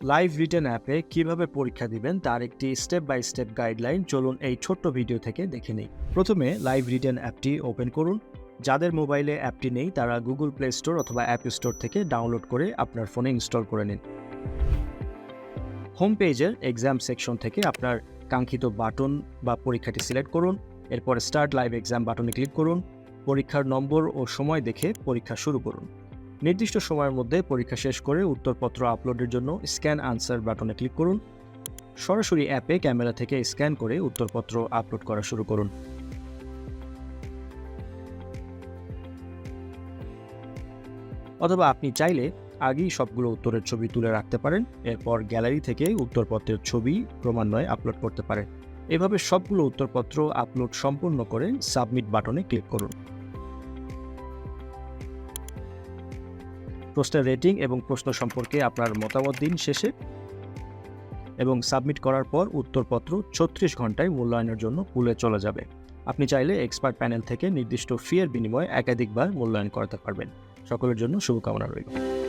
Live written অ্যাপে কীভাবে পরীক্ষা দিবেন তার একটি স্টেপ বাই স্টেপ গাইডলাইন চলুন এই ছোট্ট ভিডিও থেকে দেখে নিই। প্রথমে লাইভ রিটেন অ্যাপটি ওপেন করুন। যাদের মোবাইলে অ্যাপটি নেই, তারা গুগল প্লে স্টোর অথবা অ্যাপ স্টোর থেকে ডাউনলোড করে আপনার ফোনে ইনস্টল করে নিন। হোম পেজের এক্সাম সেকশন থেকে আপনার কাঙ্ক্ষিত বাটন বা পরীক্ষাটি সিলেক্ট করুন। এরপর স্টার্ট লাইভ এক্সাম বাটনে ক্লিক করুন। পরীক্ষার নম্বর ও সময় দেখে পরীক্ষা শুরু করুন। নির্দিষ্ট সময়ের মধ্যে পরীক্ষা শেষ করে উত্তরপত্র আপলোডের জন্য স্ক্যান আনসার বাটনে ক্লিক করুন। সরাসরি অ্যাপে ক্যামেরা থেকে স্ক্যান করে উত্তরপত্র আপলোড করা শুরু করুন। অথবা আপনি চাইলে আগেই সবগুলো উত্তরের ছবি তুলে রাখতে পারেন, এরপর গ্যালারি থেকে উত্তরপত্রের ছবি ক্রমান্বয়ে আপলোড করতে পারেন। এভাবে সবগুলো উত্তরপত্র আপলোড সম্পূর্ণ করে সাবমিট বাটনে ক্লিক করুন। প্রশ্নের রেটিং এবং প্রশ্ন সম্পর্কে আপনার মতামত দিন শেষে এবং সাবমিট করার পর উত্তরপত্র ছত্রিশ ঘন্টায় মূল্যায়নের জন্য পুলে চলে যাবে। আপনি চাইলে এক্সপার্ট প্যানেল থেকে নির্দিষ্ট ফিয়ের বিনিময়ে একাধিকবার মূল্যায়ন করাতে পারবেন। সকলের জন্য শুভকামনা রইল।